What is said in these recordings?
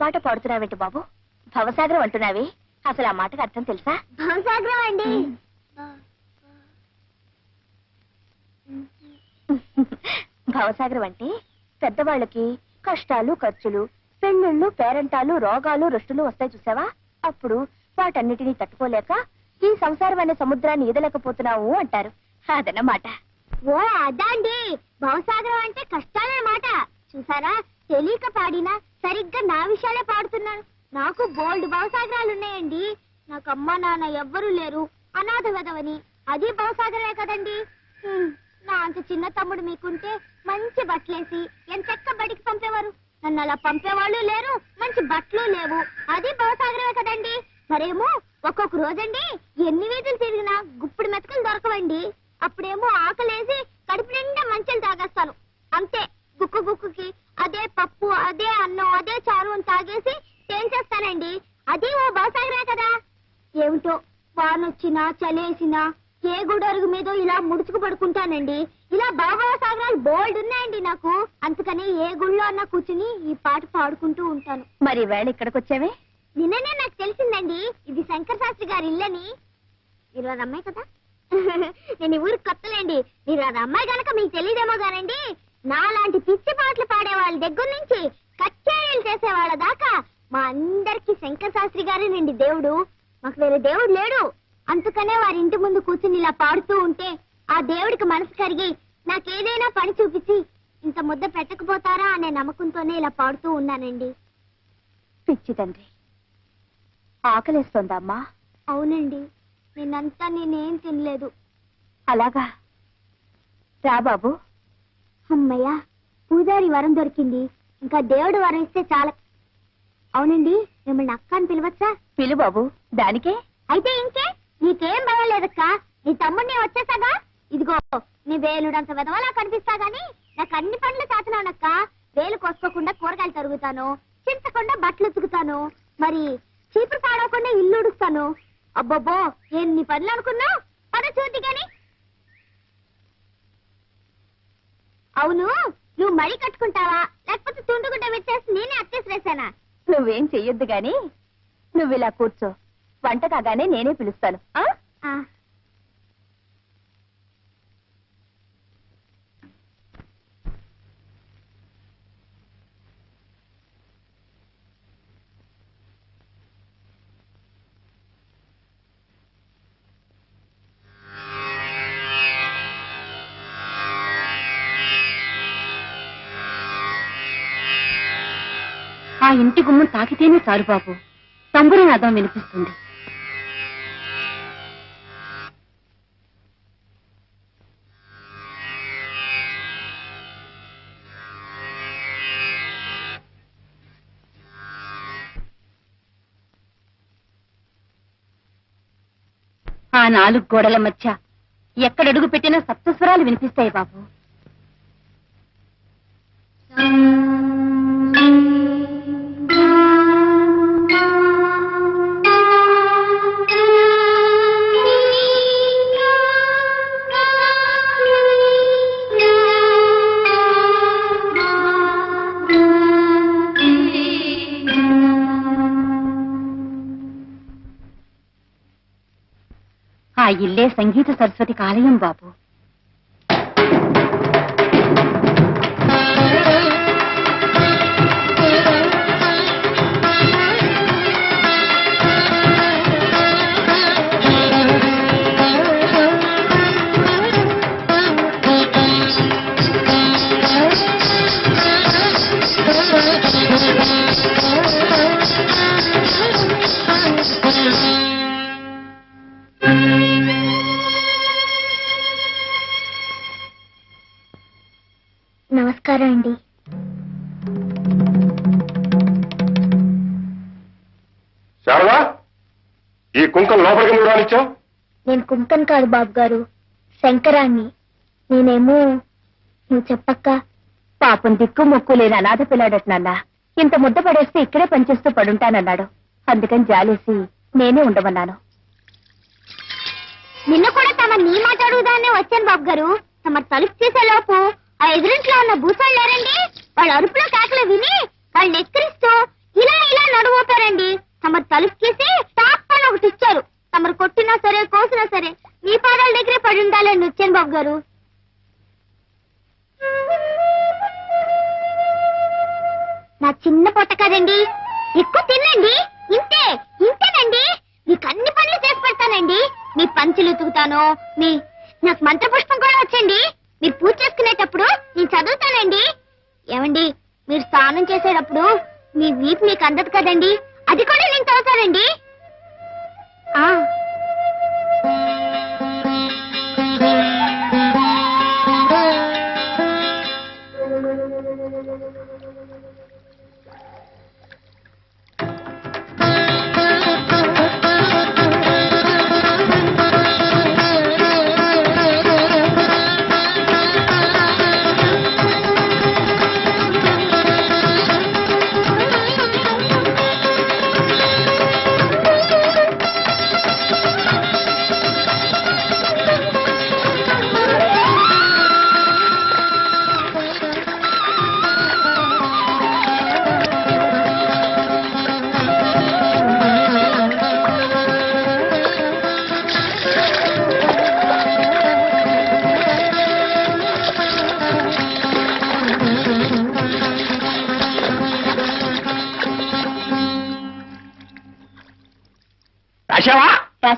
పాట పాడుతున్నావేంటి బాబు? భవసాగరం అంటున్నావి? అసలు ఆ మాటకు అర్థం తెలుసా? భవసాగరం అండి. భవసాగరం అంటే పెద్దవాళ్ళకి కష్టాలు ఖర్చులు పెళ్ళిళ్ళు పేరంటాలు రోగాలు రుష్టులు వస్తాయి చూసావా? అప్పుడు వాటన్నిటినీ తట్టుకోలేక ఈ సంసారం అనే సముద్రాన్ని ఈదలేకపోతున్నావు అంటారు. అదన్నమాట. ఓ అదా అండి భవసాగరం అంటే కష్టాలన్నమాట. చూసారా? తెలియక పాడినా సరిగ్గా నా విషయాలే పాడుతున్నాను. నాకు బోల్డ్ భవసాగరాలు ఉన్నాయండి నాకు అమ్మ నాన్న ఎవ్వరూ లేరు. అనాథ వెదవని. అది భవసాగరే కదండి. నా అంత చిన్న తమ్ముడు మీకుంటే మంచి బట్టలేసి ఎంతెక్క బడికి పంపేవారు? నన్ను అలా పంపేవాళ్ళు లేరు మంచి బట్టలు లేవు. అది భవసాగరే కదండి. మరేమో ఒక్కొక్క రోజండి ఎన్ని వీధులు తిరిగినా గుప్పుడు మెతకలు దొరకవండి. అప్పుడేమో ఆకలేసి కడుపు నిండా మంచలు తాగేస్తాను. అంతే. పప్పు అదే అన్నం అదే చారు అని తాగేసి తేల్చేస్తానండి అది ఓ భవసాగరే కదా. ఏమిటో వానొచ్చినా చలేసినా ఏ గుడరుగు మీద ఇలా ముడుచుకు పడుకుంటానండి. ఇలా బాబా సాగరాలు బోల్డ్ ఉన్నాయండి నాకు. అందుకని ఏ గుళ్ళో అన్నా కూర్చుని ఈ పాట పాడుకుంటూ ఉంటాను. మరి వేళ ఇక్కడికి వచ్చావే నిన్ననే నాకు తెలిసిందండి. ఇది శంకర్ శాస్త్రి గారి ఇల్లని. మీరు వారి అమ్మాయి కదా? నేను ఈ ఊరికి కొత్తలేండి. మీరు వారి అమ్మాయి గనక మీకు తెలియదేమో గానండి నాలాంటి పిచ్చి పాటలు పాడే వాళ్ళ దగ్గర నుంచి కచ్చేరీలు చేసే వాళ్ళ దాకా మా అందరికి శంకర్ శాస్త్రి గారేనండి దేవుడు. మాకు వేరే దేవుడు లేడు. అందుకనే వారి ఇంటి ముందు కూర్చుని ఇలా పాడుతూ ఉంటే ఆ దేవుడికి మనసు కరిగి నాకేదైనా పని చూపించి ఇంత ముద్ద పెట్టకపోతారా అనే నమ్మకంతోనే ఇలా పాడుతూ ఉన్నానండి. పిచ్చి తండ్రి ఆకలేస్తోందా అమ్మా అవునండి. నిన్నంతా నేనేం తినలేదు. అలాగా. రా బాబు. అమ్మయ్య పూజారి వరం దొరికింది. ఇంకా దేవుడు వరం ఇస్తే చాలా. అవునండి మిమ్మల్ని అక్క అని పిలవచ్చా? పిలు బాబు. దానికే? అయితే ఇంకే? నీకేం భయం లేదక్క? నీ తమ్ముడిని వచ్చేసాగా? ఇదిగో నీ వేలుడంత విధవలా కనిపిస్తా గాని నాకు అన్ని పనులు చేతనానక్క వేలు కోసుకోకుండా కూరగాయలు తరుగుతాను చింతకుండా బట్టలు ఉతుకుతాను మరి చీపురు పాడవకుండా ఇల్లు ఉడుస్తాను. అబ్బబ్బో ఎన్ని పనులు అనుకున్నావు? పద చూద్ది గాని. అవును నువ్వు మడి కట్టుకుంటావా? లేకపోతే తుండుగుడ్డ పెట్టేసి నేనే అత్తేసి వేసానా నువ్వేం చెయ్యొద్దు గాని నువ్వు ఇలా కూర్చో. వంట కాగానే నేనే పిలుస్తాను. ఆ. ఇంటి గుమ్మం తాకితేనే చాలు బాబు. తంబురి నాదం వినిపిస్తుంది. ఆ నాలుగు గోడల మధ్య ఎక్కడడుగు పెట్టినా సప్తస్వరాలు వినిపిస్తాయి బాబు. ఇల్లే సంగీత సరస్వతి ఆలయం బాబు. కుంకం లోపలికి ఎందుకు రానిచ్చావు? నేను కుంకన్ కాదు బాబు గారు శంకరాన్ని. నేనేమో నువ్వు చెప్పక్క పాపం దిక్కు మొక్కు లేని అనాథ పిల్లాడట నాన్న. ఇంత ముద్ద పడేస్తే ఇక్కడే పనిచేస్తూ పడుంటానన్నాడు. అందుకని జాలేసి నేనే ఉండమన్నాను. నిన్న కూడా తమ నీ మాట అడుగుదానే వచ్చాను బాబు గారు. తమ తలుపు తీసే లోపు ఆ ఎదురింట్లో ఉన్న భూసాలు లేరండి. వాళ్ళ అరుపులో కేకలు విని వాళ్ళు ఎక్కిరిస్తూ ఇలా ఇలా నడువుతారండి తమ తలుపు తీసి టాప్ అని ఒకటి ఇచ్చారు. తమరు కొట్టినా సరే కోసినా సరే మీ పాదాల దగ్గరే పడి ఉండాలండి వచ్చాను బాబు గారు. నా చిన్న పొట్ట కదండి. ఎక్కువ తినండి ఇంతే ఇంతేనండి. మీకు అన్ని పనులు చేసి పెడతానండి. మీ పంచులు ఉతుకుతాను. మీ నాకు మంత్ర పుష్పం కూడా వచ్చండి. మీరు పూజ చేసుకునేటప్పుడు నేను చదువుతానండి. ఏమండి మీరు స్నానం చేసేటప్పుడు మీ వీపు మీకు అందదు కదండి.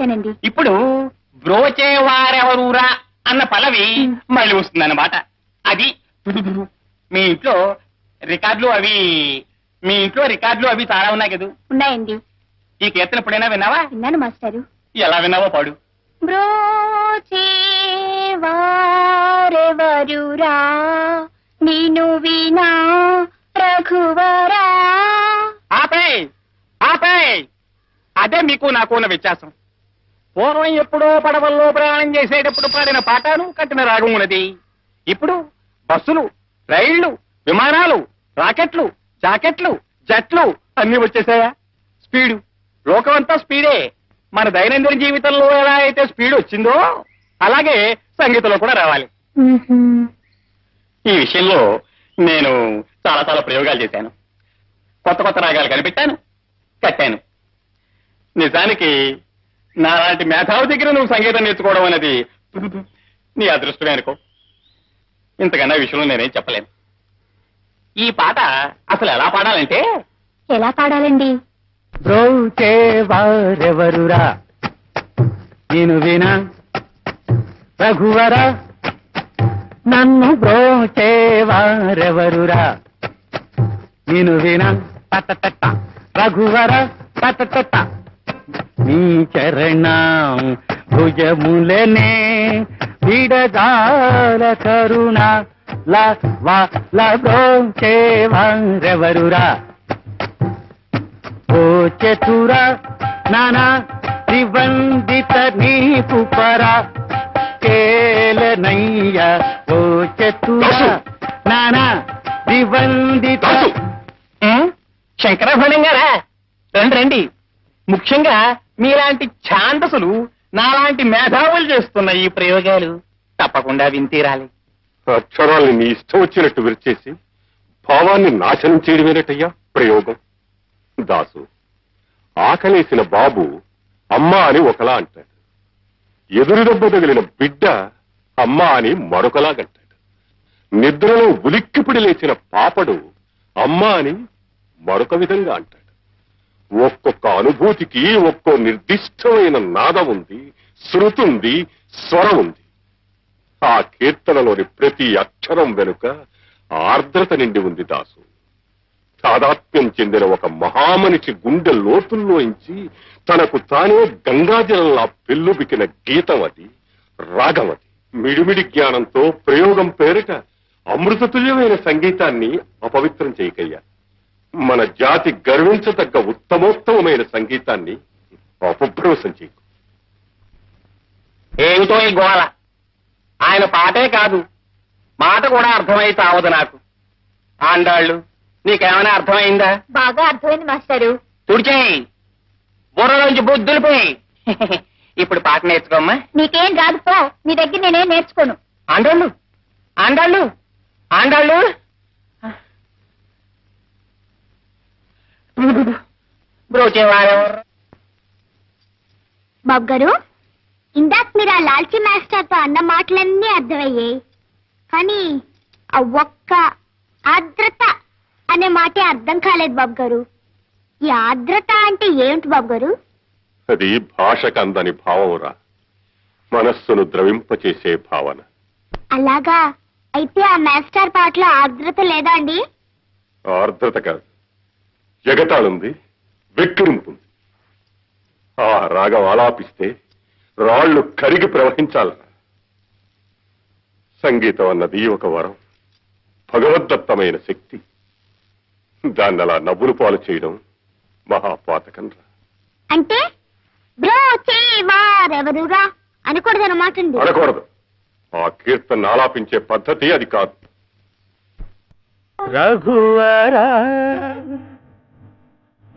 రాశానండి ఇప్పుడు బ్రోచేవారెవరూరా అన్న పల్లవి మళ్ళీ వస్తుందన్నమాట. అది మీ ఇంట్లో రికార్డులు అవి మీ ఇంట్లో రికార్డులు అవి చాలా ఉన్నాయి కదా? ఉన్నాయండి. ఈ కీర్తన ఎప్పుడైనా విన్నావా? విన్నాను మాస్టారు. ఎలా విన్నావో పాడు. బ్రోచేవారెవరురా? నిను వినా రఘువరా? ఆపే ఆపే అదే మీకు నాకు ఉన్న వ్యత్యాసం. పూర్వం ఎప్పుడో పడవల్లో ప్రయాణం చేసేటప్పుడు పాడిన పాటాను కట్టిన రాగం ఉన్నది. ఇప్పుడు బస్సులు రైళ్ళు విమానాలు రాకెట్లు జాకెట్లు జట్లు అన్ని వచ్చేసాయా? స్పీడు. లోకమంతా స్పీడే. మన దైనందిన జీవితంలో ఎలా అయితే స్పీడ్ వచ్చిందో అలాగే సంగీతంలో కూడా రావాలి. ఈ విషయంలో నేను చాలా చాలా ప్రయోగాలు చేశాను. కొత్త కొత్త రాగాలు కనిపెట్టాను కట్టాను. నిజానికి నాలాంటి మేధావి దగ్గర నువ్వు సంగీతం నేర్చుకోవడం అనేది నీ అదృష్టమే అనుకో. ఇంతకన్నా విషయంలో నేనేం చెప్పలేను. ఈ పాట అసలు ఎలా పాడాలంటే? ఎలా పాడాలండి? బ్రోచేవారెవరురా? నేను వినా రఘువరా? నన్ను బ్రోచేవారెవరురా? నేను వినా తట రఘువర? తట నీ చరణం భుజములనే విడదాల కరుణ ల వా లబ్రోచేవరెవరురా ఓ చతుర నానా నిబంధిత నీకు పర కేలనయ్య ఓ చతుర నానా నిబంధిత శంకరభరణం గారా? రండి రండి. ముఖ్యంగా మీలాంటి ఛాందసులు నాలాంటి మేధావులు చేస్తున్న ఈ ప్రయోగాలు తప్పకుండా వింతీరాలి. అక్షరాల్ని నీ ఇష్టం వచ్చినట్టు విరిచేసి భావాన్ని నాశనం చేయడమేనటయ్యా ప్రయోగం? దాసు ఆకలేసిన బాబు అమ్మా అని ఒకలా అంటాడు. ఎదురు దెబ్బ తగిలిన బిడ్డ అమ్మా అని మరొకలాగంటాడు. నిద్రలో ఉలిక్కిపిడి లేచిన పాపడు అమ్మా అని మరొక విధంగా అంటాడు. ఒక్కొక్క అనుభూతికి ఒక్కో నిర్దిష్టమైన నాదం ఉంది శృతుంది స్వరం ఉంది. ఆ కీర్తనలోని ప్రతి అక్షరం వెనుక ఆర్ద్రత నిండి ఉంది దాసు. తాదాత్మ్యం చెందిన ఒక మహామనిషి గుండె లోతుల్లోంచి తనకు తానే గంగాజలంలా పెళ్ళుబికిన గీతం అది రాగం అది. మిడిమిడి జ్ఞానంతో ప్రయోగం పేరిట అమృతతుల్యమైన సంగీతాన్ని అపవిత్రం చేయకయ్యా. మన జాతి గర్వించదగ్గ ఉత్తమోత్తమైన సంగీతాన్ని అపభ్రంశం చేయకు ఏమిటో ఈ గోళ ఆయన పాటే కాదు. మాట కూడా అర్థమై చావదు నాకు. ఆండాళ్ళు నీకేమైనా అర్థమైందా? బాగా అర్థమైంది మాస్టారు. తుడిచేయి. బుర్రలోంచి బుద్ధులు పోయి. ఇప్పుడు పాట నేర్చుకోమ్మా. నీకేం రాదు పో. నీ దగ్గర నేనేం నేర్చుకోను. ఆండాళ్ళు ఆండాళ్ళు ఆండాళ్ళు. బాబు గారు ఇందాక మీరు ఆ లాల్చీ మాస్టర్తో అన్న మాటలన్నీ అర్థమయ్యాయి. కానీ ఆ ఒక్క ఆర్ద్రత అనే మాటే అర్థం కాలేదు బాబు గారు ఈ ఆర్ద్రత అంటే ఏమిటి బాబు గారు అది భాషకు అందని భావమురా. మనస్సును ద్రవింపచేసే భావన. అలాగా? అయితే ఆ మాస్టర్ పాటలో ఆర్ద్రత లేదా అండి? ఆర్ద్రత కాదు. ఎగతాళుంది వెక్కిరింపుంది. ఆ రాగం ఆలాపిస్తే రాళ్ళు కరిగి ప్రవహించాల. సంగీతం అన్నది ఒక వరం భగవద్దత్తమైన శక్తి. దాన్ని అలా నవ్వులు పాలు చేయడం మహాపాతకం రా అంటే అనకూడదన్నమాట అనకూడదు. ఆ కీర్తన ఆలాపించే పద్ధతి అది కాదు. రఘువర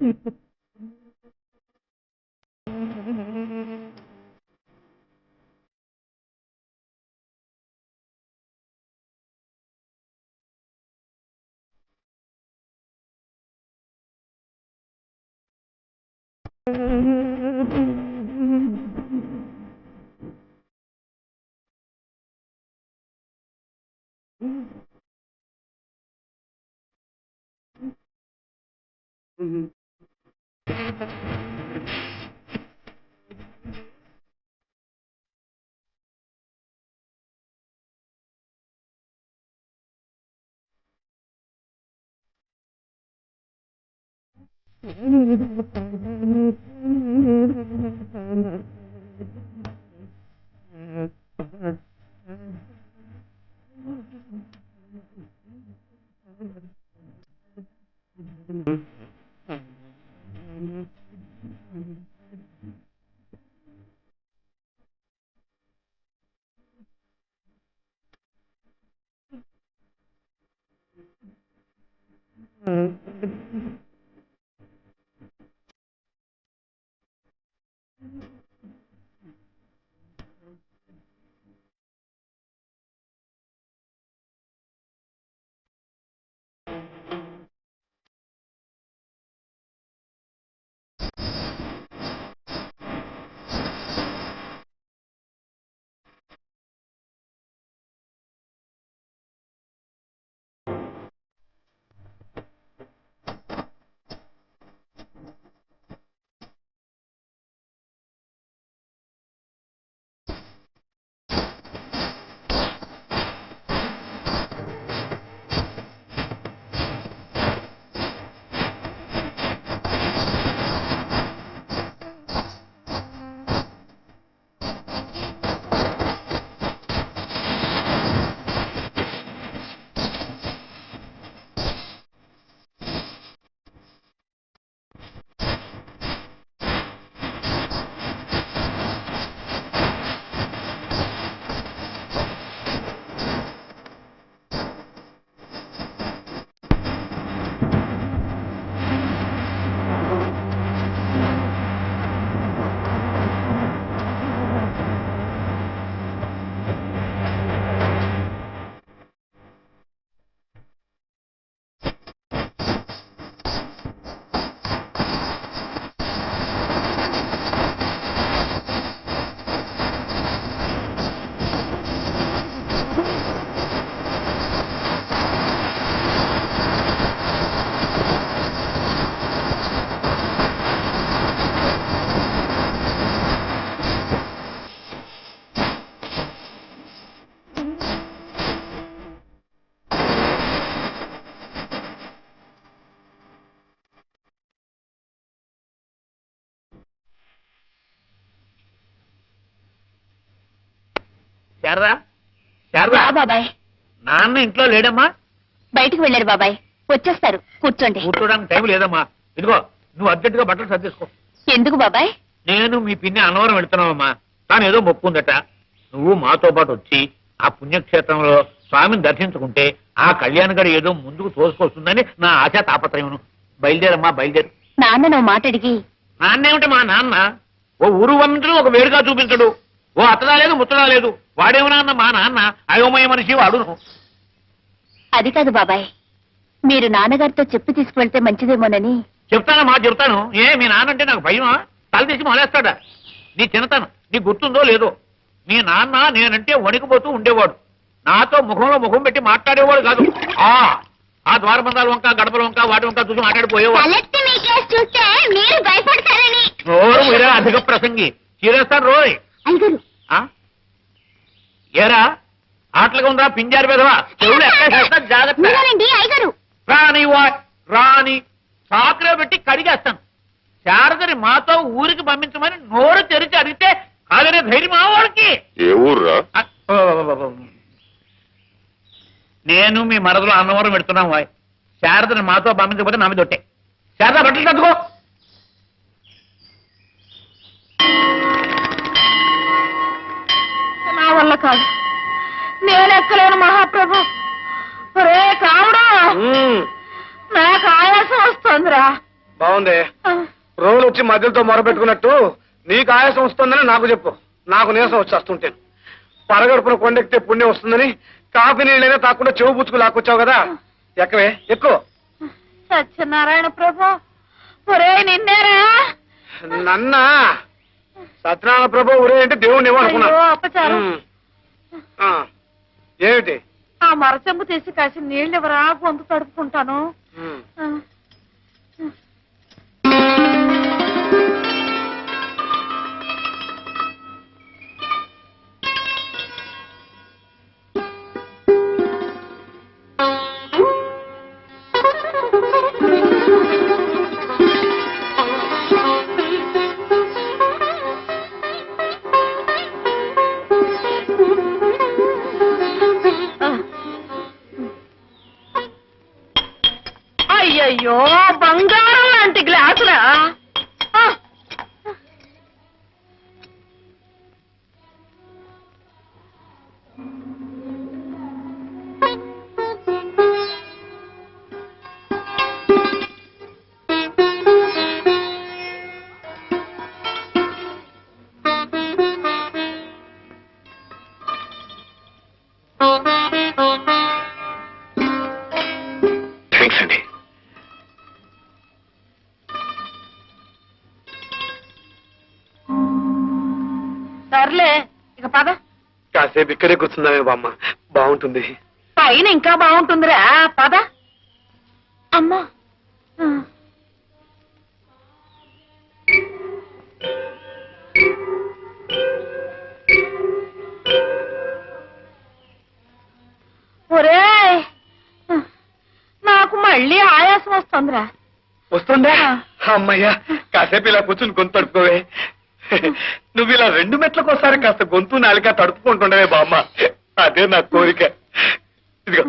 Mm-hmm. Mm-hmm. శారదా శారదా బాబాయ్. నాన్న ఇంట్లో లేడమ్మా? బయటికి వెళ్ళారు బాబాయ్. వచ్చేస్తారు. కూర్చోండి. కూర్చోడానికి టైం లేదమ్మా. ఇదిగో నువ్వు అర్జెంటుగా బట్టలు సర్దేసుకో. ఎందుకు బాబాయ్? నేను మీ పిన్ని అన్నవరం వెళ్తున్నావమ్మా తాను ఏదో మొక్కు ఉందట నువ్వు మాతో పాటు వచ్చి ఆ పుణ్యక్షేత్రంలో స్వామిని దర్శించుకుంటే ఆ కళ్యాణ్ గడి ఏదో ముందుకు తోసుకొస్తుందని నా ఆశ తాపత్రయమును. బయలుదేరమ్మా బయలుదేరు. నాన్న నువ్వు మాట అడిగి నాన్నేమిటి మా నాన్న? ఓ ఊరు వంతుడు ఒక వేడుగా చూపించడు. ఓ అత్తడా లేదు ముత్తడా లేదు. వాడేమన్నా మా నాన్న అయోమయ మనిషి వాడును. అది కాదు బాబాయ్. మీరు నాన్నగారితో చెప్పి తీసుకువెళ్తే మంచిదేమోనని. చెప్తానమ్మా చెప్తాను. ఏ మీ నాన్న అంటే నాకు భయమా? తల తీసి మొలేస్తాడా? నీ చిన్నతనం నీ గుర్తుందో లేదో. మీ నాన్న నేనంటే వణికిపోతూ ఉండేవాడు. నాతో ముఖంలో ముఖం పెట్టి మాట్లాడేవాడు కాదు. ఆ ఆ ద్వారబంధాల వంక గడపల వంక వాటి వంక చూసి మాట్లాడిపోయేవాడు. తలెత్తి మీ కేసు చూస్తే మీరు భయపడతారని. నోరు మీరే అధిక ప్రసంగి. చీరేస్తాను రోయ్. అయ్యగారు. ఆ? ఏరా? ఆటలుగా ఉందా పింజారి పెదవా? చెవులు ఎక్కడ జాగ్రత్త. మీరేనండి అయ్యగారు. రాని వా రాని సాకులో పెట్టి కడిగేస్తాను. శారదని మాతో ఊరికి పంపించమని నోరు తెరిచి అడిగితే కాదనే ధైర్యం ఆ వాడికి. ఏ ఊర్రా? ఆ, ఓ, ఓ, ఓ, ఓ. నేను మీ మరదలు అన్నవరం పెడుతున్నాం వాయ్. శారదని మాతో పంపించకపోతే నా మీద ఒట్టే. శారద బట్టలు తట్టుకో కాదు. నేను ఎక్కలేను మహాప్రభు. ఒరే కావుడా నాకు ఆయాసం వస్తుందిరా. బాగుంది. రోజులు వచ్చి మధ్యలతో మొరపెట్టుకున్నట్టు నీకు ఆయాసం వస్తుందని నాకు చెప్పు. నాకు నీరసం వచ్చేస్తుంటాను పరగడుపున కొండెక్కితే పుణ్యం వస్తుందని కాఫీ నీళ్ళైనా తాకుండా చెవు పుచ్చుకు లాక్కొచ్చావు కదా. ఎక్కవే? ఎక్కువ. సత్యనారాయణ ప్రభు ఒరే నిన్నేరా? నన్న. సత్యనారాయణ ప్రభు ఊరే అంటే దేవుణ్ణి. ఆ, ఏమిటి? ఆ మరచెంబు తీసి కాసి నీళ్ళు ఇవ్వరా గొంతు తడుపుకుంటాను? కాసేపు ఇక్కడే కూర్చుందామే బామ్మ. బాగుంటుంది. పైన ఇంకా బాగుంటుందిరా. పద. అమ్మా. ఒరే. నాకు మళ్ళీ ఆయాసం వస్తుందిరా. వస్తుందా? అమ్మయ్యా కాసేపు ఇలా కూర్చుని గొంతు తడుపుకోవే. నువ్వు ఇలా రెండు మెట్లకోసారి కాస్త గొంతు నాలిక తడుపుకుంటుండవే బామ్మ. అదే నా కోరిక. ఇదిగో.